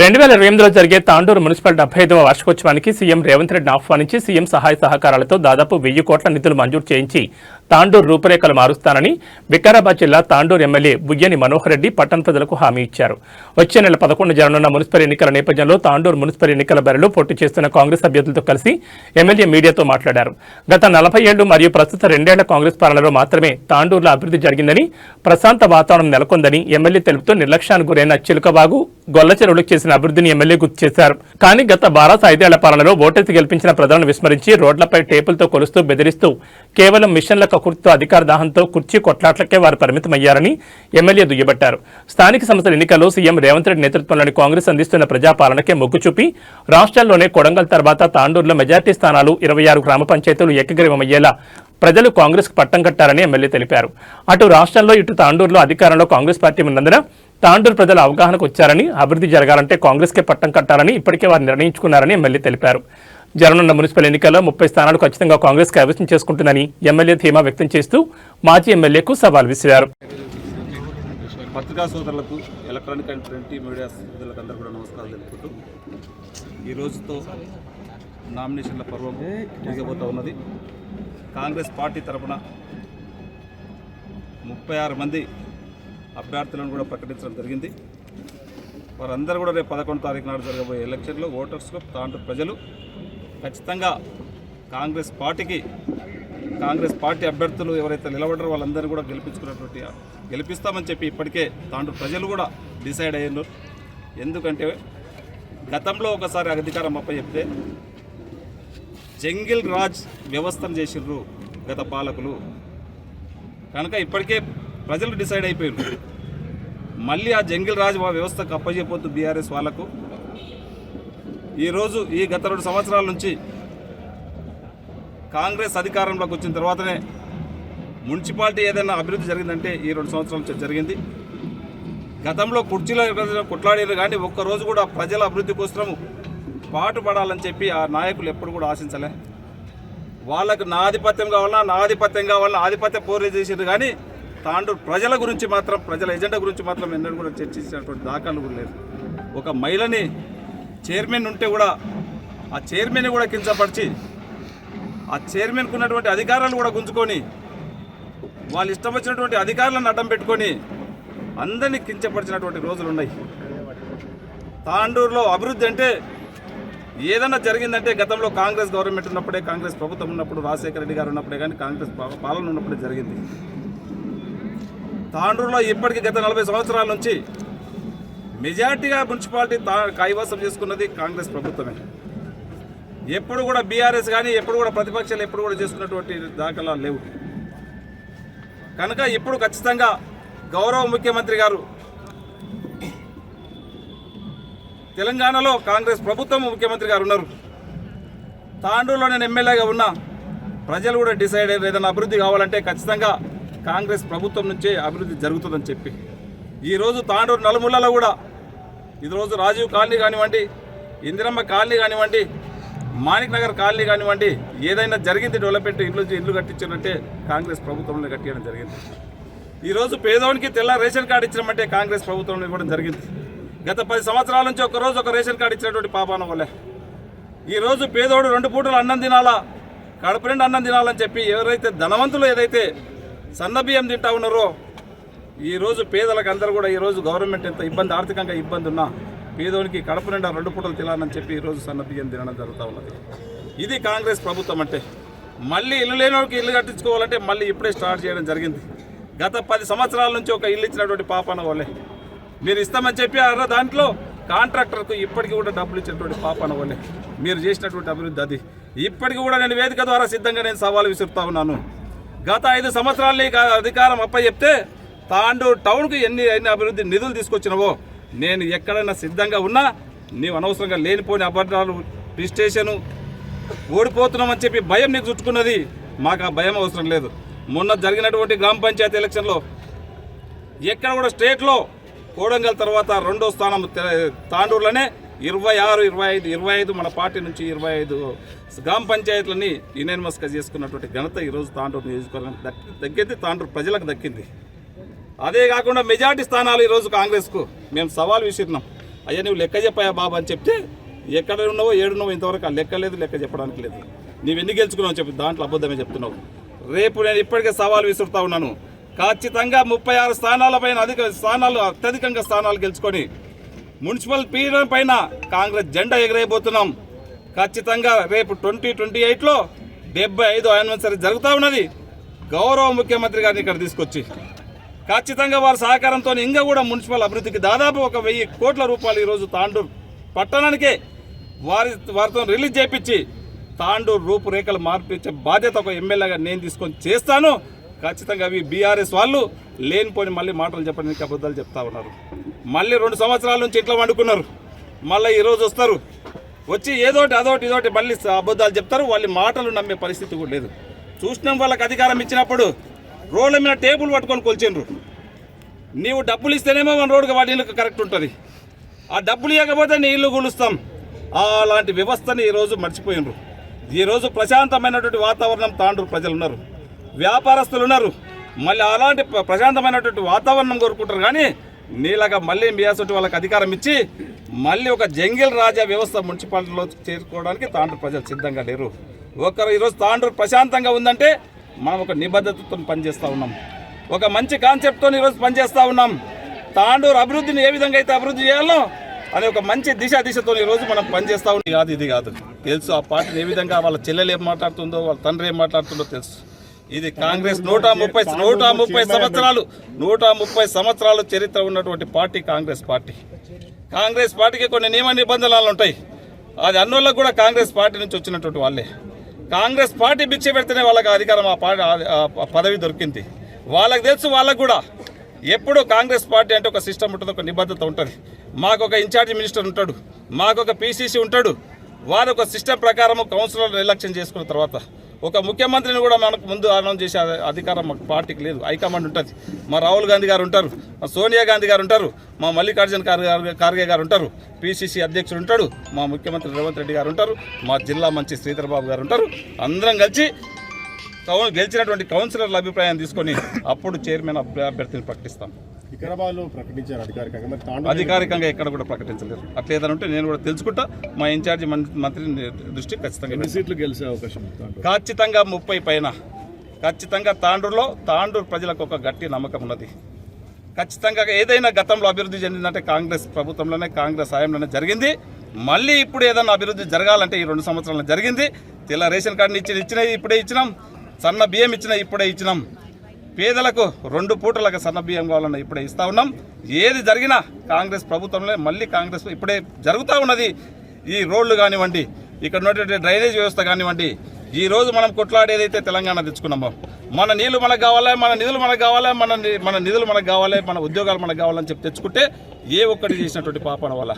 రెండు వేల ఇరవై ఎనిమిదిలో జరిగే తాండూరు మున్సిపల్ డెబ్బై ఐదవ వార్షికోత్సవానికి సీఎం రేవంత్ రెడ్డిని ఆహ్వానించి సీఎం సహాయ సహకారాలతో దాదాపు వెయ్యి కోట్ల నిధులు మంజూరు చేయించి తాండూరు రూపురేఖలు మారుస్తానని వికారాబాద్ జిల్లా తాండూరు ఎమ్మెల్యే బుయ్యని మనోహర్ రెడ్డి పట్టణ ప్రజలకు హామీ ఇచ్చారు. వచ్చే నెల పదకొండు జరగనున్న మున్సిపల్ ఎన్నికల నేపథ్యంలో తాండూరు మున్సిపల్ ఎన్నికల బరిలో పోటీ చేస్తున్న కాంగ్రెస్ అభ్యర్థులతో కలిసి ఎమ్మెల్యే మీడియాతో మాట్లాడారు. గత నలభై ఏళ్ళు మరియు ప్రస్తుత రెండేళ్ళ కాంగ్రెస్ పాలనలో మాత్రమే తాండూరులో అభివృద్ధి జరిగిందని ప్రశాంత వాతావరణం నెలకొందని ఎమ్మెల్యే తెలుపుతూ నిర్లక్ష్యానికి గురైన చిలుకబాగు గొల్ల చెరువులకు చేసిన అభివృద్ధిని ఎమ్మెల్యే గుర్తు చేశారు. కానీ గత బారాస ఐదేళ్ళ పాలనలో ఓటేసి గెలిపించిన ప్రజలను విస్మరించి రోడ్లపై టేపులతో కొలుస్తూ బెదిరిస్తూ కేవలం మిషన్ల కకుర్తితో అధికార దాహంతో కుర్చీ కొట్లాట్లకే వారు పరిమితమయ్యారని ఎమ్మెల్యే దుయ్యబట్టారు. స్థానిక సంస్థల ఎన్నికల్లో సీఎం రేవంత్ రెడ్డి నేతృత్వంలోని కాంగ్రెస్ అందిస్తున్న ప్రజాపాలనకే మొగ్గు చూపి రాష్ట్రాల్లోనే కొడంగల్ తర్వాత తాండూరులో మెజార్టీ స్థానాలు ఇరవై ఆరు గ్రామ పంచాయతీలు ఏకగ్రీవమయ్యేలా ప్రజలు కాంగ్రెస్కు పట్టం కట్టారని ఎమ్మెల్యే తెలిపారు. అటు రాష్ట్రంలో ఇటు తాండూరులో అధికారంలో కాంగ్రెస్ పార్టీ ఉన్నందున తాండూరు ప్రజలు అవగాహనకు వచ్చారని అభివృద్ధి జరగాలంటే కాంగ్రెస్కే పట్టం కట్టాలని ఇప్పటికే వారు నిర్ణయించుకున్నారని ఎమ్మెల్యే తెలిపారు. జరగనున్న మున్సిపల్ ఎన్నికల్లో ముప్పై స్థానాలు ఖచ్చితంగా కాంగ్రెస్ కైవసం చేసుకుంటుందని ఎమ్మెల్యే ధీమా వ్యక్తం చేస్తూ మాజీ ఎమ్మెల్యేకు సవాల్ విసిరారు. పత్రికా సోదరులకు ఎలక్ట్రానిక్ అండ్ ప్రింట్ మీడియా సోదరులకు అందరూ కూడా నమస్కారాలు తెలుపుకుంటూ ఈ రోజుతో నామినేషన్ల పర్వం ముగిపోతూ ఉన్నది. కాంగ్రెస్ పార్టీ తరపున ముప్పై ఆరు మంది అభ్యర్థులను కూడా ప్రకటించడం జరిగింది. వారందరూ కూడా రేపు పదకొండు తారీఖు నాడు జరగబోయే ఎలక్షన్లో ఓటర్స్లో తాంటు ప్రజలు ఖచ్చితంగా కాంగ్రెస్ పార్టీకి కాంగ్రెస్ పార్టీ అభ్యర్థులు ఎవరైతే నిలబడరో వాళ్ళందరినీ కూడా గెలిపించుకున్నటువంటి గెలిపిస్తామని చెప్పి ఇప్పటికే తాండ్రు ప్రజలు కూడా డిసైడ్ అయ్యారు. ఎందుకంటే గతంలో ఒకసారి అధికారం అప్ప చెప్తే జంగిల్ రాజ్ వ్యవస్థను చేసిర్రు గత పాలకులు. కనుక ఇప్పటికే ప్రజలు డిసైడ్ అయిపోయారు మళ్ళీ ఆ జంగిల్ రాజ్ వ్యవస్థకు అప్పచెప్పొద్దు బీఆర్ఎస్ వాళ్ళకు. ఈరోజు ఈ గత రెండు సంవత్సరాల నుంచి కాంగ్రెస్ అధికారంలోకి వచ్చిన తర్వాతనే మున్సిపాలిటీ ఏదైనా అభివృద్ధి జరిగిందంటే ఈ రెండు సంవత్సరాల నుంచి జరిగింది. గతంలో కుర్చీలో కొట్లాడారు కానీ ఒక్కరోజు కూడా ప్రజల అభివృద్ధి కోసం పాటుపడాలని చెప్పి ఆ నాయకులు ఎప్పుడు కూడా ఆశించలే. వాళ్ళకు నా ఆధిపత్యం కావాలన్నా నా ఆధిపత్యం కావాలన్నా ఆధిపత్య పోరే చేసారు కానీ తాండ్రు ప్రజల గురించి మాత్రం ప్రజల ఎజెండా గురించి మాత్రం ఎన్నడూ కూడా చర్చించినటువంటి దాఖలు కూడా లేదు. ఒక మహిళని చైర్మన్ ఉంటే కూడా ఆ చైర్మన్ కూడా కించపరిచి ఆ చైర్మన్కు ఉన్నటువంటి అధికారాలు కూడా గుంజుకొని వాళ్ళు ఇష్టం వచ్చినటువంటి అధికారులను అడ్డం పెట్టుకొని అందరినీ కించపరిచినటువంటి రోజులు ఉన్నాయి. తాండూరులో అభివృద్ధి అంటే ఏదైనా జరిగిందంటే గతంలో కాంగ్రెస్ గవర్నమెంట్ ఉన్నప్పుడే కాంగ్రెస్ ప్రభుత్వం ఉన్నప్పుడు రాజశేఖర రెడ్డి గారు ఉన్నప్పుడే కానీ కాంగ్రెస్ పాలన ఉన్నప్పుడే జరిగింది. తాండూరులో ఇప్పటికీ గత నలభై సంవత్సరాల నుంచి మెజార్టీగా మున్సిపాలిటీ తా కైవసం చేసుకున్నది కాంగ్రెస్ ప్రభుత్వమే. ఎప్పుడు కూడా బీఆర్ఎస్ కానీ ఎప్పుడు కూడా ప్రతిపక్షాలు ఎప్పుడు కూడా చేసుకున్నటువంటి దాఖలాలు లేవు. కనుక ఇప్పుడు ఖచ్చితంగా గౌరవ ముఖ్యమంత్రి గారు తెలంగాణలో కాంగ్రెస్ ప్రభుత్వం ముఖ్యమంత్రి గారు ఉన్నారు. తాండూరులో నేను ఎమ్మెల్యేగా ఉన్నా ప్రజలు కూడా డిసైడ్ అయ్యారు. ఏదైనా అభివృద్ధి కావాలంటే ఖచ్చితంగా కాంగ్రెస్ ప్రభుత్వం నుంచే అభివృద్ధి జరుగుతుందని చెప్పి. ఈరోజు తాండూరు నలుమూలలో కూడా ఈరోజు రాజీవ్ కాలనీ కానివ్వండి ఇందిరమ్మ కాలనీ కానివ్వండి మాణిక్ నగర్ కాలనీ కానివ్వండి ఏదైనా జరిగింది డెవలప్మెంట్ ఇల్లు ఇల్లు కట్టించారంటే కాంగ్రెస్ ప్రభుత్వంలో కట్టించడం జరిగింది. ఈరోజు పేదవానికి తెల్ల రేషన్ కార్డు ఇచ్చినామంటే కాంగ్రెస్ ప్రభుత్వంలో ఇవ్వడం జరిగింది. గత పది సంవత్సరాల నుంచి ఒకరోజు ఒక రేషన్ కార్డు ఇచ్చినటువంటి పాపాన వల్లే ఈరోజు పేదోడు రెండు పూటలు అన్నం తినాలా కడుపు రెండు అన్నం తినాలని చెప్పి ఎవరైతే ధనవంతులు ఏదైతే సన్న బియ్యం తింటా ఉన్నారో ఈరోజు పేదలకు అందరూ కూడా ఈరోజు గవర్నమెంట్ ఎంత ఇబ్బంది ఆర్థికంగా ఇబ్బంది ఉన్నా పేదోనికి కడప నిండా రెండు పూటలు తినాలని చెప్పి ఈరోజు సన్న బియ్యం తినడం జరుగుతూ ఉన్నది. ఇది కాంగ్రెస్ ప్రభుత్వం అంటే మళ్ళీ ఇల్లు లేనివాడికి ఇల్లు కట్టించుకోవాలంటే మళ్ళీ ఇప్పుడే స్టార్ట్ చేయడం జరిగింది. గత పది సంవత్సరాల నుంచి ఒక ఇల్లు ఇచ్చినటువంటి పాపన వాళ్ళే. మీరు ఇస్తామని చెప్పి అర్ర దాంట్లో కాంట్రాక్టర్కు ఇప్పటికీ కూడా డబ్బులు ఇచ్చినటువంటి పాపన వాళ్ళే. మీరు చేసినటువంటి అభివృద్ధి అది. ఇప్పటికీ కూడా నేను వేదిక ద్వారా సిద్ధంగా నేను సవాలు విసురుతా ఉన్నాను. గత ఐదు సంవత్సరాలు అధికారం అప్ప చెప్తే తాండూరు టౌన్కి ఎన్ని ఎన్ని అభివృద్ధి నిధులు తీసుకొచ్చినవో నేను ఎక్కడైనా సిద్ధంగా ఉన్నా నీవు అనవసరంగా లేనిపోని అబద్ధాలు రిజిస్ట్రేషను ఓడిపోతున్నామని చెప్పి భయం నీకు చుట్టుకున్నది మాకు ఆ భయం అవసరం లేదు. మొన్న జరిగినటువంటి గ్రామ పంచాయతీ ఎలక్షన్లో ఎక్కడ కూడా స్టేట్లో కోడంగల్ తర్వాత రెండో స్థానం తాండూరులోనే ఇరవై ఆరు ఇరవై ఐదు ఇరవై ఐదు మన పార్టీ నుంచి ఇరవై ఐదు గ్రామ పంచాయతీలని యునానిమస్గా చేసుకున్నటువంటి ఘనత ఈరోజు తాండూరు నియోజకవర్గం దక్కి దక్కింది తాండూరు ప్రజలకు దక్కింది. అదే కాకుండా మెజార్టీ స్థానాలు ఈరోజు కాంగ్రెస్కు. మేము సవాల్ విసిరినాం. అయ్యా నువ్వు లెక్క చెప్పాయా బాబు అని చెప్తే ఎక్కడ ఉన్నావో ఏడున్నావో ఇంతవరకు ఆ లెక్క లేదు లెక్క చెప్పడానికి లేదు. నీవు ఎన్ని గెలుచుకున్నావు చెప్పి దాంట్లో అబద్ధమే చెప్తున్నావు. రేపు నేను ఇప్పటికే సవాల్ విసురుతా ఉన్నాను. ఖచ్చితంగా ముప్పై ఆరు స్థానాలపైన అధిక స్థానాలు అత్యధికంగా స్థానాలు గెలుచుకొని మున్సిపల్ పీరియడ్ పైన కాంగ్రెస్ జెండా ఎగరేయబోతున్నాం. ఖచ్చితంగా రేపు ట్వంటీ ట్వంటీ ఎయిట్లో డెబ్బై ఐదు యానివర్సరీ జరుగుతూ ఉన్నది. గౌరవ ముఖ్యమంత్రి గారిని ఇక్కడ తీసుకొచ్చి ఖచ్చితంగా వారి సహకారంతో ఇంకా కూడా మున్సిపల్ అభివృద్ధికి దాదాపు ఒక వెయ్యి కోట్ల రూపాయలు ఈరోజు తాండూరు పట్టణానికే వారి వారితో రిలీజ్ చేయించి తాండూరు రూపురేఖలు మార్పించే బాధ్యత ఒక ఎమ్మెల్యేగా నేను తీసుకొని చేస్తాను. ఖచ్చితంగా అవి బీఆర్ఎస్ వాళ్ళు లేనిపోని మళ్ళీ మాటలు చెప్పడానికి అబద్ధాలు చెప్తా ఉన్నారు. మళ్ళీ రెండు సంవత్సరాల నుంచి ఇట్లా వండుకున్నారు. మళ్ళీ ఈరోజు వస్తారు. వచ్చి ఏదోటి అదోటి ఇదోటి మళ్ళీ అబద్ధాలు చెప్తారు. వాళ్ళ మాటలు నమ్మే పరిస్థితి కూడా లేదు. చూసినాం వాళ్ళకి అధికారం ఇచ్చినప్పుడు రోడ్ల మీద టేబుల్ పట్టుకొని కొలిచిండ్రు. నీవు డబ్బులు ఇస్తేనేమో మన రోడ్డుకి వాటి ఇల్లు కరెక్ట్ ఉంటుంది. ఆ డబ్బులు ఇవ్వకపోతే నీ ఇల్లు కూలుస్తాం అలాంటి వ్యవస్థని ఈరోజు మర్చిపోయినరు. ఈరోజు ప్రశాంతమైనటువంటి వాతావరణం తాండ్రు ప్రజలు ఉన్నారు వ్యాపారస్తులు ఉన్నారు. మళ్ళీ అలాంటి ప్ర- ప్రశాంతమైనటువంటి వాతావరణం కోరుకుంటారు కానీ నీలాగా మళ్ళీ మియాసొట్టి వాళ్ళకి అధికారం ఇచ్చి మళ్ళీ ఒక జంగిల్ రాజా వ్యవస్థ మున్సిపాలిటీలో చేరుకోవడానికి తాండ్రు ప్రజలు సిద్ధంగా లేరు. ఒకరు ఈరోజు తాండ్రు ప్రశాంతంగా ఉందంటే మనం ఒక నిబద్ధతతో పనిచేస్తూ ఉన్నాం. ఒక మంచి కాన్సెప్ట్తో ఈరోజు పనిచేస్తూ ఉన్నాం. తాండూరు అభివృద్ధిని ఏ విధంగా అయితే అభివృద్ధి చేయాలో అనే ఒక మంచి దిశ దిశతో ఈరోజు మనం పనిచేస్తూ ఉన్నాం. కాదు ఇది కాదు. తెలుసు ఆ పార్టీని ఏ విధంగా వాళ్ళ చెల్లెలు ఏం మాట్లాడుతుందో వాళ్ళ తండ్రి ఏం మాట్లాడుతుందో తెలుసు. ఇది కాంగ్రెస్ నూట ముప్పై నూట ముప్పై సంవత్సరాలు నూట ముప్పై సంవత్సరాలు చరిత్ర ఉన్నటువంటి పార్టీ కాంగ్రెస్ పార్టీ. కాంగ్రెస్ పార్టీకి కొన్ని నియమ నిబంధనలు ఉంటాయి. అది అన్నోళ్ళకు కూడా కాంగ్రెస్ పార్టీ నుంచి వచ్చినటువంటి వాళ్ళే. కాంగ్రెస్ పార్టీ భిక్ష పెడితేనే వాళ్ళకి అధికారం ఆ పదవి దొరికింది. వాళ్ళకి తెలుసు వాళ్ళకు కూడా ఎప్పుడు కాంగ్రెస్ పార్టీ అంటే ఒక సిస్టమ్ ఉంటుంది ఒక నిబద్ధత ఉంటుంది. మాకు ఒక ఇన్ఛార్జి మినిస్టర్ ఉంటాడు మాకు ఒక పీసీసీ ఉంటాడు. వారు ఒక సిస్టమ్ ప్రకారం కౌన్సిలర్ ఎలక్షన్ చేసుకున్న తర్వాత ఒక ముఖ్యమంత్రిని కూడా మనకు ముందు అనౌన్స్ చేసే అధికారం మాకు పార్టీకి లేదు. హైకమాండ్ ఉంటుంది. మా రాహుల్ గాంధీ గారు ఉంటారు. మా సోనియా గాంధీ గారు ఉంటారు. మా మల్లికార్జున ఖార్గే గారు ఉంటారు. పిసిసి అధ్యక్షుడు ఉంటాడు. మా ముఖ్యమంత్రి రేవంత్ రెడ్డి గారు ఉంటారు. మా జిల్లా మంత్రి శ్రీధర్ బాబు గారు ఉంటారు. అందరం కలిసి గెలిచినటువంటి కౌన్సిలర్ల అభిప్రాయం తీసుకొని అప్పుడు చైర్మన్ అభ్యర్థిని ప్రకటిస్తాం. వికారాబాద్లో ప్రకటించారు అధికారికంగా. మరి తాండూరు అధికారికంగా ఎక్కడ కూడా ప్రకటించలేరు అట్లా ఏదైనా ఉంటే నేను కూడా తెలుసుకుంటా. మా ఇన్ఛార్జి మంత్రి దృష్టికి ఖచ్చితంగా సీట్లు గెలిచే అవకాశం ఖచ్చితంగా ముప్పై పైన. ఖచ్చితంగా తాండూరులో తాండూరు ప్రజలకు ఒక గట్టి నమ్మకం ఉన్నది. ఖచ్చితంగా ఏదైనా గతంలో అభివృద్ధి చెందిందంటే కాంగ్రెస్ ప్రభుత్వంలోనే కాంగ్రెస్ హయాంలోనే జరిగింది. మళ్ళీ ఇప్పుడు ఏదైనా అభివృద్ధి జరగాలంటే ఈ రెండు సంవత్సరాలు జరిగింది. తెల్ల రేషన్ కార్డుని ఇచ్చి ఇచ్చినవి ఇప్పుడే ఇచ్చినాం. సన్న బియ్యం ఇచ్చిన ఇప్పుడే ఇచ్చినాం. పేదలకు రెండు పూటలకు సన్నబియ్యం కావాలన్న ఇప్పుడే ఇస్తా ఉన్నాం. ఏది జరిగినా కాంగ్రెస్ ప్రభుత్వంలో మళ్ళీ కాంగ్రెస్ ఇప్పుడే జరుగుతూ ఉన్నది. ఈ రోడ్లు కానివ్వండి ఇక్కడ ఉన్నటువంటి డ్రైనేజ్ వ్యవస్థ కానివ్వండి ఈ రోజు మనం కొట్లాడేదైతే తెలంగాణ తెచ్చుకున్నామో మన నీళ్ళు మనకు కావాలి మన నిధులు మనకు కావాలి మన మన నిధులు మనకు కావాలి మన ఉద్యోగాలు మనకు కావాలని చెప్పి తెచ్చుకుంటే ఏ ఒక్కటి చేసినటువంటి పాపన వల్ల.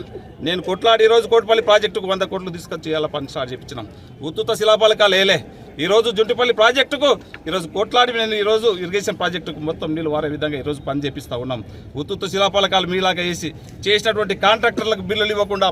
నేను కొట్లాడి ఈరోజు కోటిపల్లి ప్రాజెక్టుకు వంద కోట్లు తీసుకొచ్చి ఇవాళ పని స్టార్ట్ చేయించినాం ఉత్తుత శిలాపాలకాలు వేయలే ఈరోజు జుంటిపల్లి ప్రాజెక్టుకు ఈరోజు కోట్లాడి నేను ఈరోజు ఇరిగేషన్ ప్రాజెక్టుకు మొత్తం నీళ్ళు వారే విధంగా ఈరోజు పని చేపిస్తూ ఉన్నాం. ఉత్తుత శిలాపాలకాలు మీలాగా వేసి చేసినటువంటి కాంట్రాక్టర్లకు బిల్లులు ఇవ్వకుండా